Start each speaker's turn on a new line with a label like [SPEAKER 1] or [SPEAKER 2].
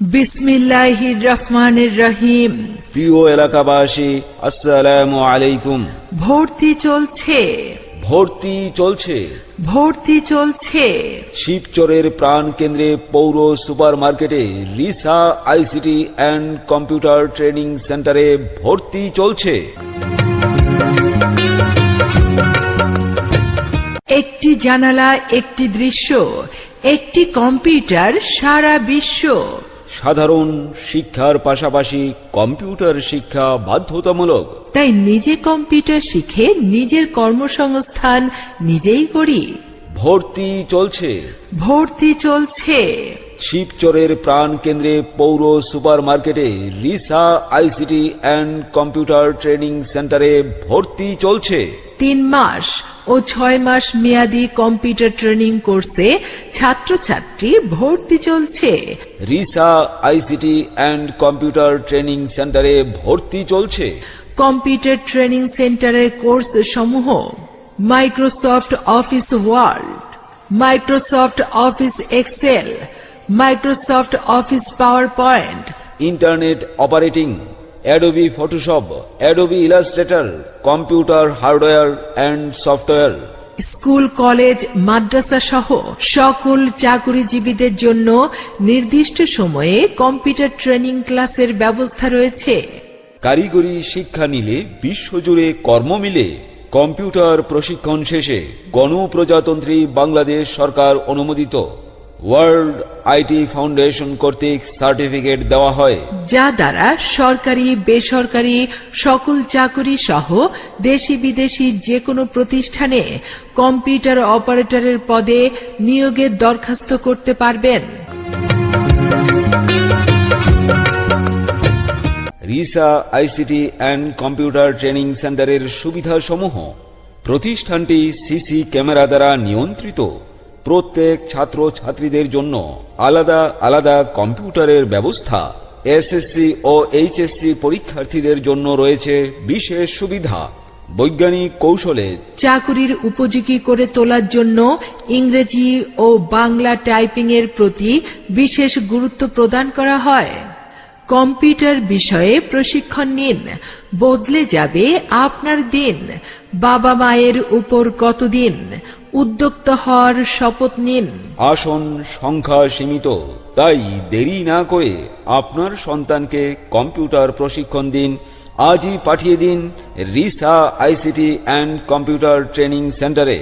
[SPEAKER 1] বিসমিল্লাহির রহমানির রহিম।
[SPEAKER 2] প্রিয় এলাকাবাসী আসসালামু আলাইকুম।
[SPEAKER 1] ভর্তি চলছে।
[SPEAKER 2] ভর্তি চলছে।
[SPEAKER 1] ভর্তি চলছে।
[SPEAKER 2] শিবচরের প্রাণ কেন্দ্রে পৌর সুপার মার্কেটে Risa ICT and computer training সেন্টারে ভর্তি চলছে।
[SPEAKER 1] একটি জানালা একটি দৃশ্য একটি কম্পিউটার সারা বিশ্ব।
[SPEAKER 2] সাধারণ শিক্ষার পাশাপাশি কম্পিউটার শিক্ষা বাধ্যতামূলক।
[SPEAKER 1] তাই নিজে কম্পিউটার শিখে নিজের কর্মসংস্থান নিজেই করি।
[SPEAKER 2] ভর্তি চলছে।
[SPEAKER 1] ভর্তি চলছে।
[SPEAKER 2] শিবচরের প্রাণ কেন্দ্রে পৌর সুপার মার্কেটে Risa ICT and computer training সেন্টারে ভর্তি চলছে।
[SPEAKER 1] তিন মাস ও ছয় মাস মেয়াদি কম্পিউটার ট্রেনিং কোর্সে ছাত্রছাত্রী ভর্তি চলছে।
[SPEAKER 2] Risa ICT and computer training সেন্টারে ভর্তি চলছে।
[SPEAKER 1] কম্পিউটার ট্রেনিং সেন্টারের কোর্স সমূহ Microsoft Office Word Microsoft Office Excel Microsoft Office PowerPoint
[SPEAKER 2] internet operating Adobe Photoshop Adobe Illustrator computer hardware and software
[SPEAKER 1] school college মাদ্রাসা সহ সকল চাকুরিজীবীদের জন্য নির্দিষ্ট সময়ে কম্পিউটার ট্রেনিং ক্লাসের ব্যবস্থা রয়েছে।
[SPEAKER 2] কারিগরি শিক্ষা নিলে বিশ্বজুড়ে কর্ম মিলে। কম্পিউটার প্রশিক্ষণ শেষে গণপ্রজাতন্ত্রী বাংলাদেশ সরকার অনুমোদিত। ওয়ার্ল্ড আইটি ফাউন্ডেশন কর্তৃক সার্টিফিকেট দেওয়া হয়।
[SPEAKER 1] যা দ্বারা সরকারি বেসরকারি সকল চাকুরি সহ দেশি বিদেশি যে কোনো প্রতিষ্ঠানে কম্পিউটার অপারেটরের পদে নিয়োগের দরখাস্ত করতে পারবেন।
[SPEAKER 2] Risa ICT and computer training সেন্টারের সুবিধাসমূহ প্রতিষ্ঠানটি সিসি ক্যামেরা দ্বারা নিয়ন্ত্রিত। প্রত্যেক ছাত্র ছাত্রীদের জন্য আলাদা আলাদা কম্পিউটারের ব্যবস্থা। এসএসসি ও এইচএসসি পরীক্ষার্থীদের জন্য রয়েছে বিশেষ সুবিধা। বৈজ্ঞানিক কৌশলে
[SPEAKER 1] চাকুরির উপযোগী করে তোলার জন্য ইংরেজি ও বাংলা টাইপিং এর প্রতি বিশেষ গুরুত্ব প্রদান করা হয়। কম্পিউটার বিষয়ে প্রশিক্ষণ নিন। বদলে যাবে আপনার দিন। বাবা মায়ের উপর কতদিন? উদ্যোক্তা হওয়ার শপথ নিন।
[SPEAKER 2] আসন সংখ্যা সীমিত, তাই দেরি না করে আপনার সন্তানকে কম্পিউটার প্রশিক্ষণ দিন। আজই পাঠিয়ে দিন Risa ICT and computer training সেন্টারে।